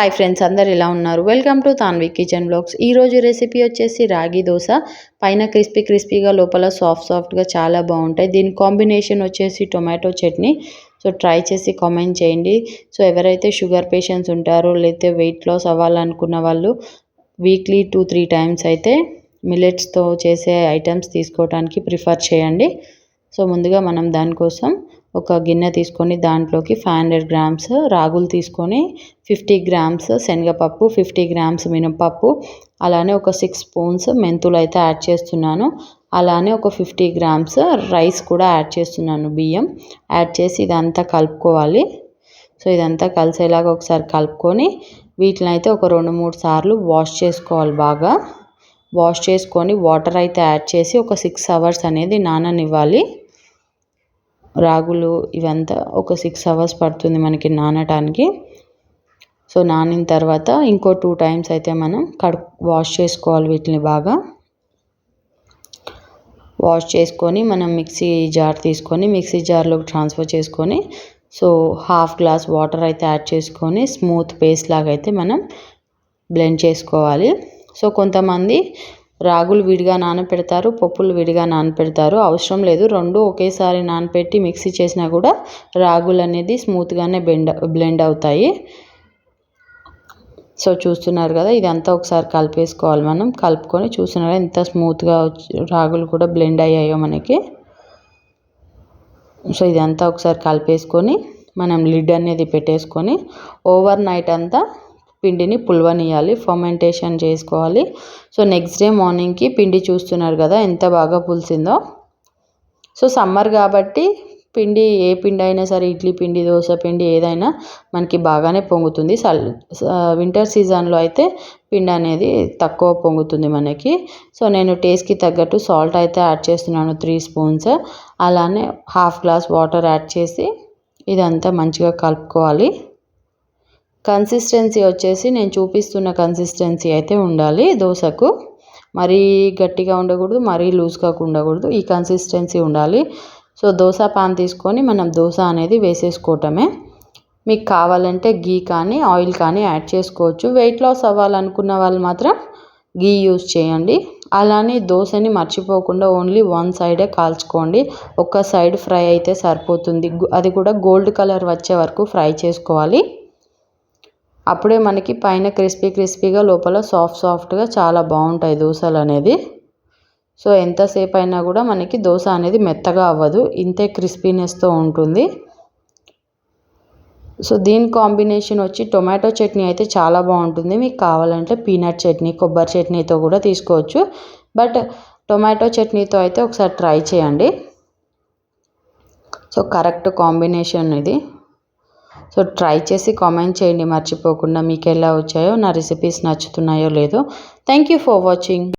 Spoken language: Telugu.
హాయ్ ఫ్రెండ్స్ అందరు ఎలా ఉన్నారు? Welcome to Tanvi kitchen blogs ఈరోజు రెసిపీ వచ్చేసి రాగి దోశ. పైన క్రిస్పీ క్రిస్పీగా లోపల సాఫ్ట్ సాఫ్ట్గా చాలా బాగుంటాయి. దీని కాంబినేషన్ వచ్చేసి టొమాటో చట్నీ. సో ట్రై చేసి కామెంట్ చేయండి. సో ఎవరైతే షుగర్ పేషెంట్స్ ఉంటారో లేకపోతే వెయిట్ లాస్ అవ్వాలనుకున్న వాళ్ళు వీక్లీ టూ త్రీ టైమ్స్ అయితే మిల్లెట్స్తో చేసే ఐటమ్స్ తీసుకోవడానికి ప్రిఫర్ చేయండి. సో ముందుగా మనం దానికోసం ఒక గిన్నె తీసుకొని దాంట్లోకి ఫైవ్ హండ్రెడ్ గ్రామ్స్ రాగులు తీసుకొని ఫిఫ్టీ గ్రామ్స్ శనగపప్పు ఫిఫ్టీ గ్రామ్స్ మినపప్పు అలానే ఒక సిక్స్ స్పూన్స్ మెంతులు అయితే యాడ్ చేస్తున్నాను. అలానే ఒక ఫిఫ్టీ గ్రామ్స్ రైస్ కూడా యాడ్ చేస్తున్నాను బియ్యం. యాడ్ చేసి ఇదంతా కలుపుకోవాలి. సో ఇదంతా కలిసేలాగా ఒకసారి కలుపుకొని వీటిని అయితే ఒక రెండు మూడు సార్లు వాష్ చేసుకోవాలి బాగా. వాష్ చేసుకొని వాటర్ అయితే యాడ్ చేసి ఒక సిక్స్ అవర్స్ అనేది నాననివ్వాలి. రాగులు ఇవంతా ఒక సిక్స్ అవర్స్ పడుతుంది మనకి నానటానికి. సో నానిన తర్వాత ఇంకో టూ టైమ్స్ అయితే మనం కడు వాష్ చేసుకోవాలి వీటిని బాగా. వాష్ చేసుకొని మనం మిక్సీ జార్ తీసుకొని మిక్సీ జార్లోకి ట్రాన్స్ఫర్ చేసుకొని సో హాఫ్ గ్లాస్ వాటర్ అయితే యాడ్ చేసుకొని స్మూత్ పేస్ట్ లాగా అయితే మనం బ్లెండ్ చేసుకోవాలి. సో కొంతమంది రాగులు విడిగా నానపెడతారు పప్పులు విడిగా నానపెడతారు. అవసరం లేదు రెండు ఒకేసారి నానపెట్టి మిక్సీ చేసినా కూడా రాగులు అనేది స్మూత్గానే బెండ్ బ్లెండ్ అవుతాయి. సో చూస్తున్నారు కదా ఇదంతా ఒకసారి కలిపేసుకోవాలి మనం. కలుపుకొని చూస్తున్నారు ఎంత స్మూత్గా రాగులు కూడా బ్లెండ్ అయ్యాయో మనకి. సో ఇదంతా ఒకసారి కలిపేసుకొని మనం లిడ్ అనేది పెట్టేసుకొని ఓవర్ నైట్ అంతా పిండిని పులవనియాలి ఫర్మెంటేషన్ చేసుకోవాలి. సో నెక్స్ట్ డే మార్నింగ్కి పిండి చూస్తున్నారు కదా ఎంత బాగా పులిసిందో. సో సమ్మర్ కాబట్టి పిండి ఏ పిండి అయినా సరే ఇడ్లీ పిండి దోశ పిండి ఏదైనా మనకి బాగానే పొంగుతుంది. సల్ వింటర్ సీజన్లో అయితే పిండి అనేది తక్కువ పొంగుతుంది మనకి. సో నేను టేస్ట్కి తగ్గట్టు సాల్ట్ అయితే యాడ్ చేస్తున్నాను త్రీ స్పూన్స్ అలానే హాఫ్ గ్లాస్ వాటర్ యాడ్ చేసి ఇదంతా మంచిగా కలుపుకోవాలి. కన్సిస్టెన్సీ వచ్చేసి నేను చూపిస్తున్న కన్సిస్టెన్సీ అయితే ఉండాలి దోశకు. మరీ గట్టిగా ఉండకూడదు మరీ లూజ్గా ఉండకూడదు ఈ కన్సిస్టెన్సీ ఉండాలి. సో దోశ పాన్ తీసుకొని మనం దోశ అనేది వేసేసుకోవటమే. మీకు కావాలంటే గీ కానీ ఆయిల్ కానీ యాడ్ చేసుకోవచ్చు. వెయిట్ లాస్ అవ్వాలనుకున్న వాళ్ళు మాత్రం గీ యూస్ చేయండి. అలానే దోశని మర్చిపోకుండా ఓన్లీ వన్ సైడే కాల్చుకోండి. ఒక సైడ్ ఫ్రై అయితే సరిపోతుంది. అది కూడా గోల్డ్ కలర్ వచ్చే వరకు ఫ్రై చేసుకోవాలి. అప్పుడే మనకి పైన క్రిస్పీ క్రిస్పీగా లోపల సాఫ్ట్ సాఫ్ట్గా చాలా బాగుంటాయి దోశలు అనేది. సో ఎంతసేపు అయినా కూడా మనకి దోశ అనేది మెత్తగా అవ్వదు. ఇంతే క్రిస్పీనెస్తో ఉంటుంది. సో దీని కాంబినేషన్ వచ్చి టొమాటో చట్నీ అయితే చాలా బాగుంటుంది. మీకు కావాలంటే పీనట్ చట్నీ కొబ్బరి చట్నీతో కూడా తీసుకోవచ్చు. బట్ టొమాటో చట్నీతో అయితే ఒకసారి ట్రై చేయండి. సో కరెక్ట్ కాంబినేషన్ ఇది. సో ట్రై చేసి కామెంట్ చేయండి మర్చిపోకుండా మీకు ఎలా వచ్చాయో నా రెసిపీస్ నచ్చుతున్నాయో లేదో. Thank you for watching